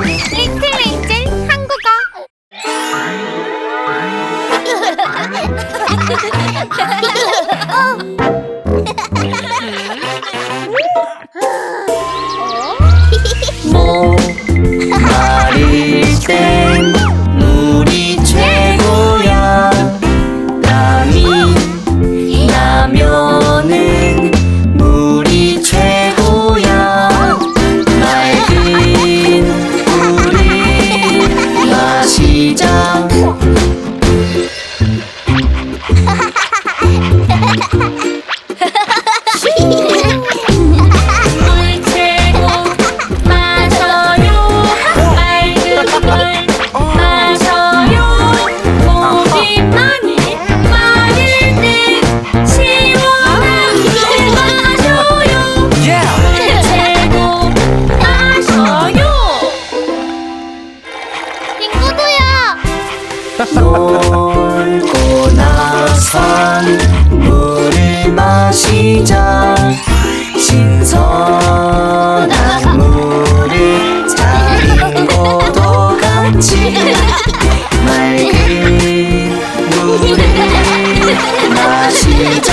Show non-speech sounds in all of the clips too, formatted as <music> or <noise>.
리틀 레인젤 한국어. <laughs> <laughs> ha ha ha! Every.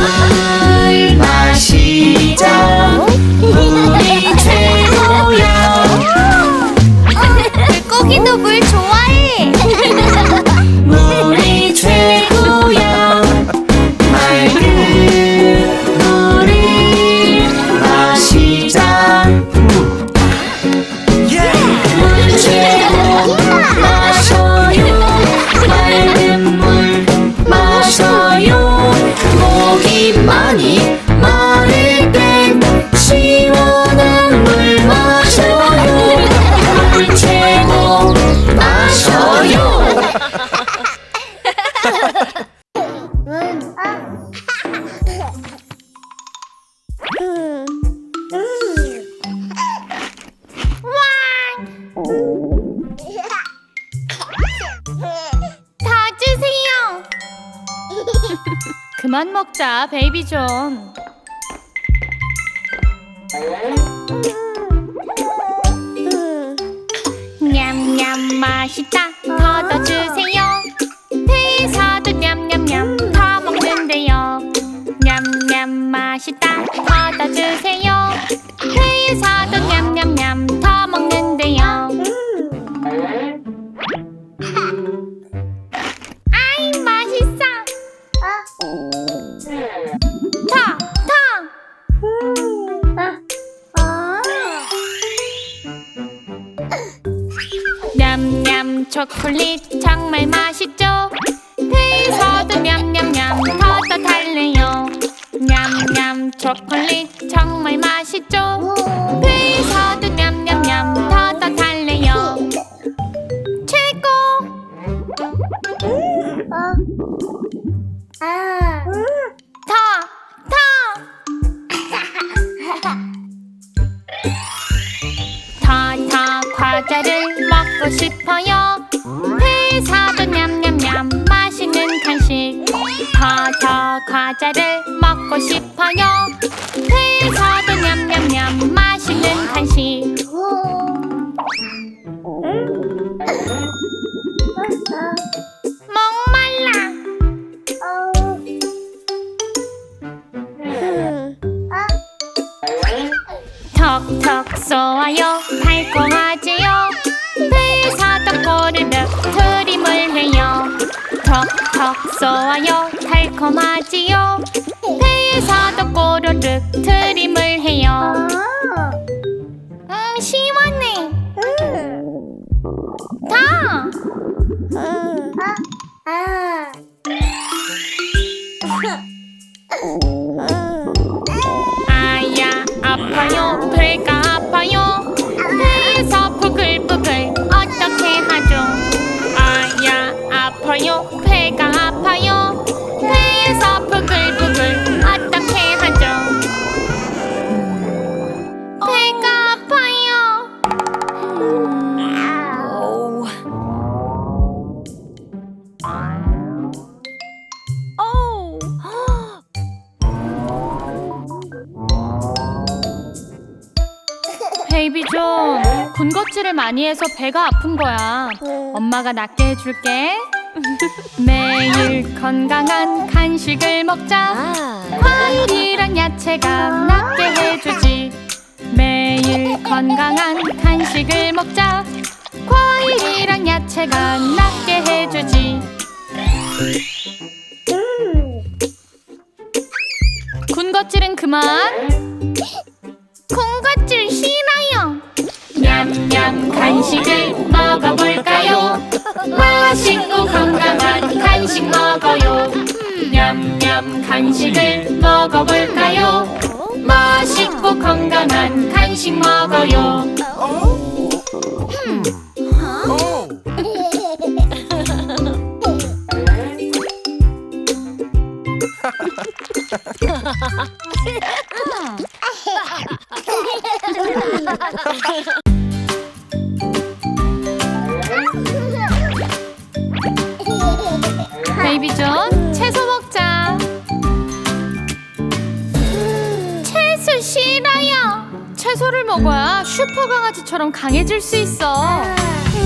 ไม่ 베이비 존. 냠냠 맛있다. 어. 걷어주세요. 냠냠 초콜릿 정말 맛있죠? 과자를 먹고 싶어요. 회사도 냠냠냠 맛있는 간식. 목말라. 턱턱 쏘아요. 달콤하지요. 회사도 꼬르륵 트림을 해요. 턱턱 쏘아요 달콤하지요? 회사도 꼬르륵 트림을 해요 많이 해서 배가 아픈 거야. 엄마가 낫게 해줄게. <laughs> 매일 건강한 간식을 먹자. 과일이랑 야채가 낫게 해주지. 매일 건강한 간식을 먹자. 과일이랑 야채가 낫게 해주지. 군것질은 그만. 싫어요. 냠냠 간식을 먹어볼까요? 맛있고 건강한 간식 먹어요. 냠냠 간식을 먹어볼까요? 맛있고 건강한 간식 먹어요. 베 강해질 수 있어.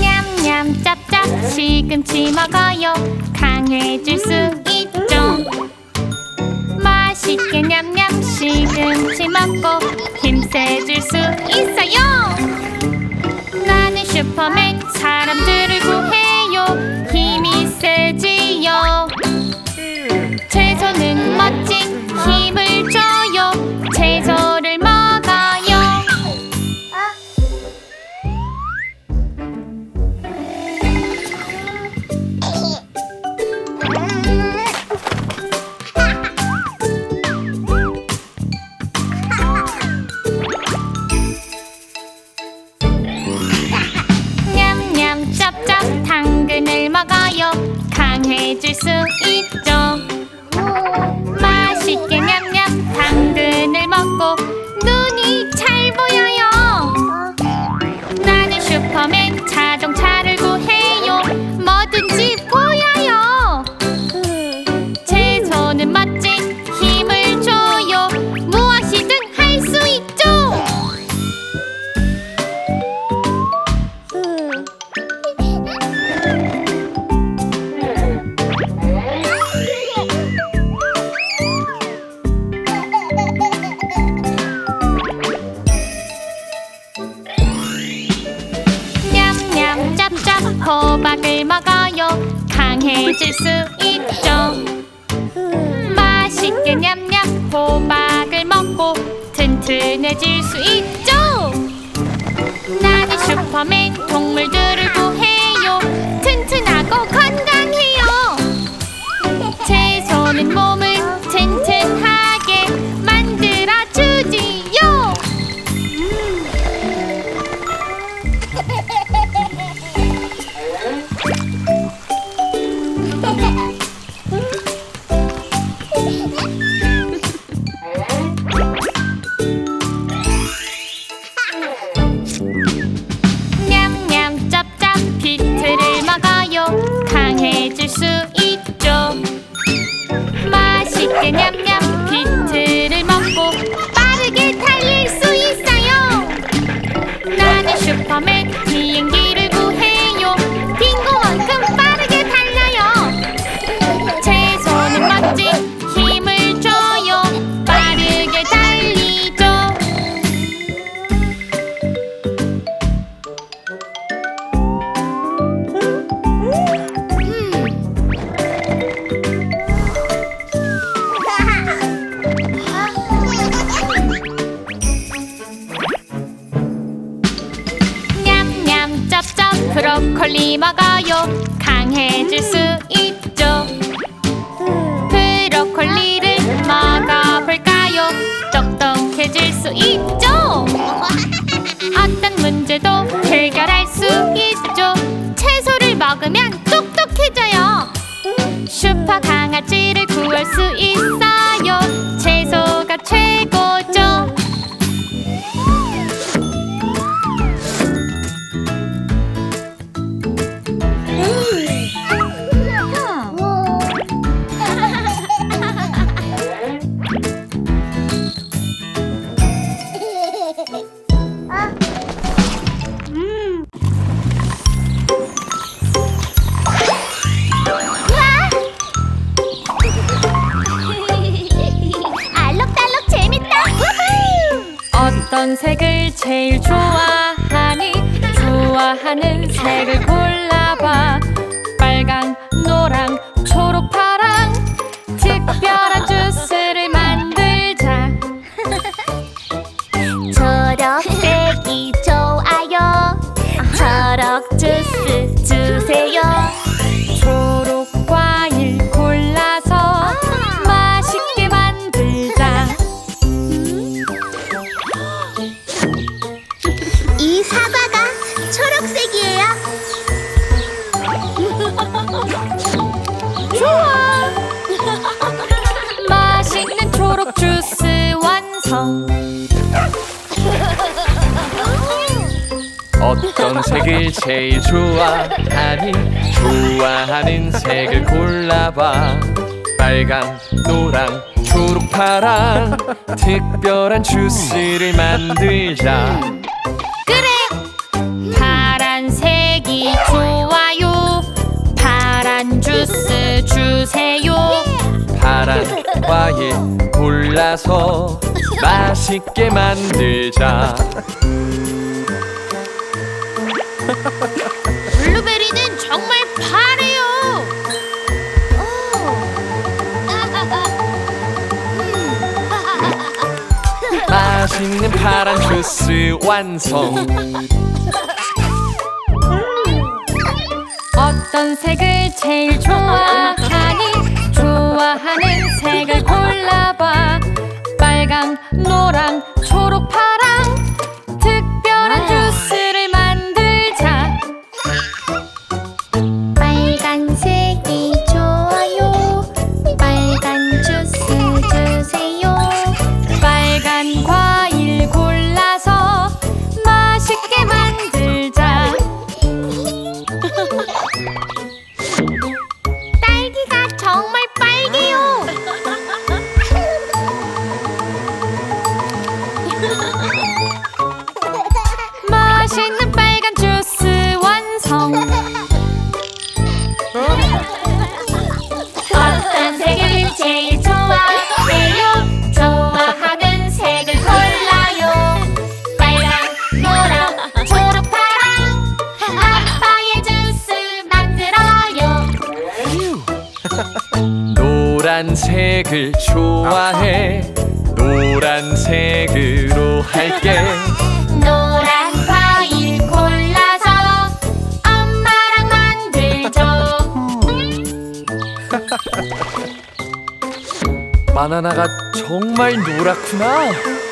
냠냠 짭짭 시금치 먹어요. 강해질 수 있죠. 맛있게 냠냠 시금치 먹고 힘세질 수 있어요. 나는 슈퍼맨 사람들을 구해 강해 호박을 먹어요. 강해질 수 있죠. 맛있게 냠냠 호박을 먹고 튼튼해질 수 있죠. 나는 슈퍼맨 동물들을 구해요. 튼튼하고 건강해요. 채소는 몸을 to say 색을 제일 좋아하니 좋아하는 색을 골라봐. 빨강 노랑 초록 파랑 특별한 주스를 만들자. 그래. 파란색이 좋아요. 파란 주스 주세요. 파란 과일 골라서 맛있게 만들자. <laughs> 블루베리는 정말 파래요. <laughs> 맛있는 파란 주스 완성. 음. 어떤 색을 제일 좋아하니? 좋아하는 색을 골라봐. 빨강, 노랑, 초록. 바나나가 정말 노랗구나.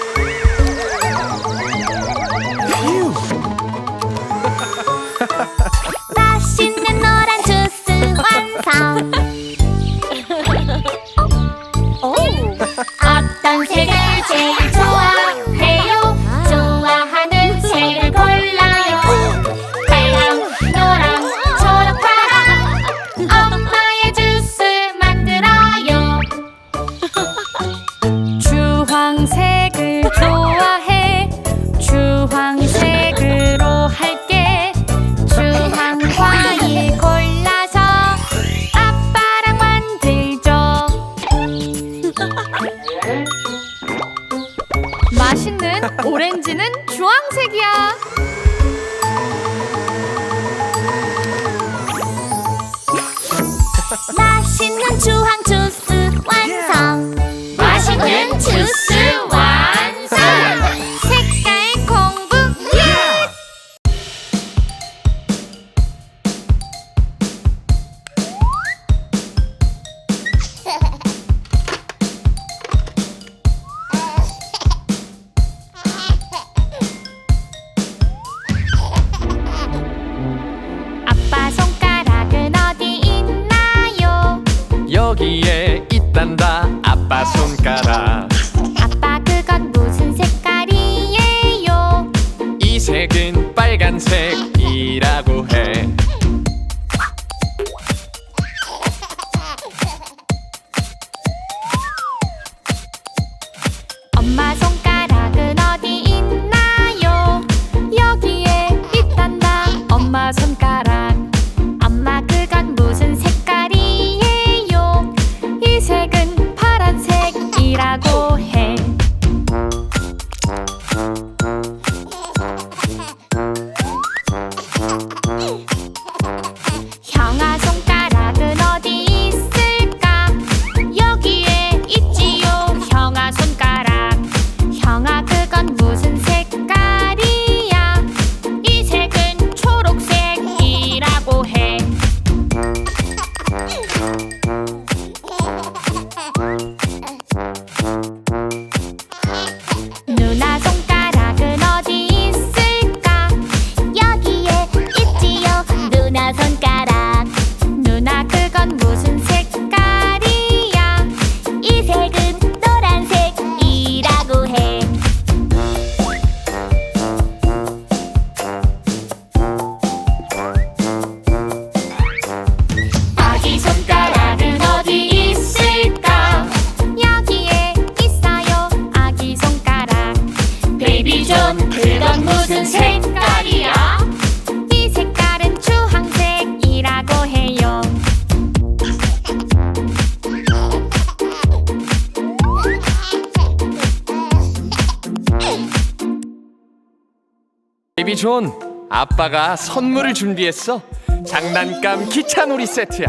베이비 존 아빠가 선물을 준비했어. 장난감 기차놀이 세트야.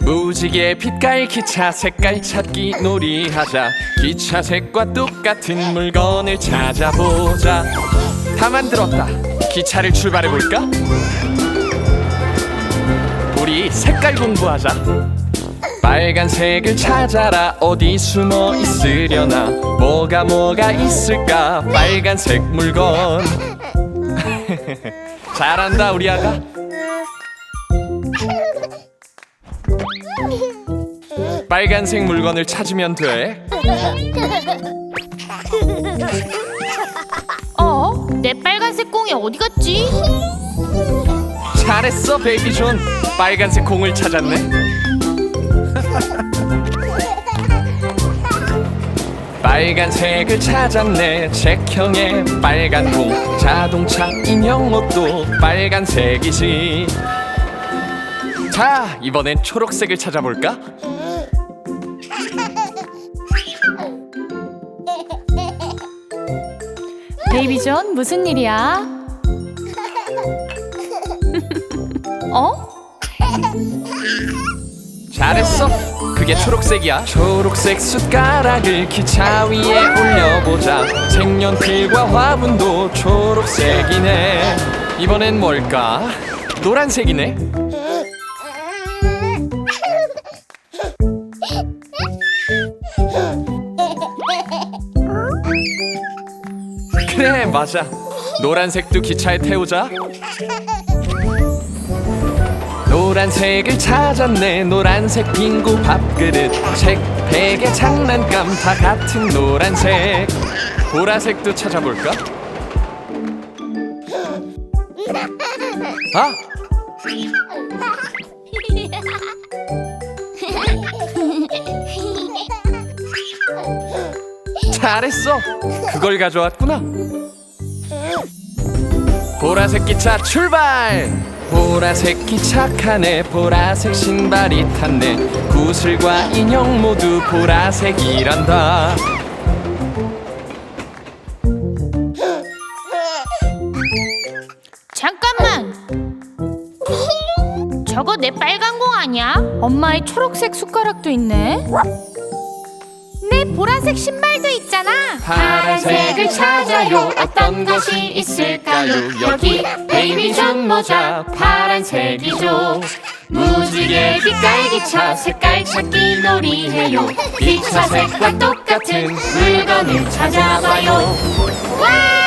무지개 빛깔 기차 색깔 찾기 놀이 하자. 기차 색과 똑같은 물건을 찾아보자. 다 만들었다. 기차를 출발해볼까? 우리 색깔 공부하자 빨간색을 찾아라. 어디 숨어 있으려나? 뭐가 뭐가 있을까? 빨간색 물건. <laughs> 잘한다 우리 아가. 빨간색 물건을 찾으면 돼. 어? 내 빨간색 공이 어디 갔지? 잘했어 베이비 존. 빨간색 공을 찾았네 빨간색을 찾았네 책형의 빨간 공 자동차 인형 옷도 빨간색이지 자 이번엔 초록색을 찾아볼까? 베이비 존 무슨 일이야? <laughs> 어? 잘했어? 그게 초록색이야? 초록색 숟가락을 기차 위에 올려보자. 색연필과 화분도 초록색이네. 이번엔 뭘까? 노란색이네. 그래 맞아. 노란색도 기차에 태우자 노란색을 찾았네. 노란색 빙고 밥그릇 책 베개 장난감 다 같은 노란색. 보라색도 찾아볼까? 아! 잘했어. 그걸 가져왔구나. 보라색 기차 출발 보라색 기차 칸에 보라색 신발이 탔네 구슬과 인형 모두 보라색이란다 잠깐만. 저거 내 빨간 공 아니야? 엄마의 초록색 숟가락도 있네. 내 보라색 신발도 있잖아. 파란색을 찾아요. 어떤 것이 있을까요? 여기 베이비 존 모자 파란색이죠. 무지개 빛깔 기차 색깔 찾기 놀이해요. 기차 색과 똑같은 물건을 찾아봐요. 와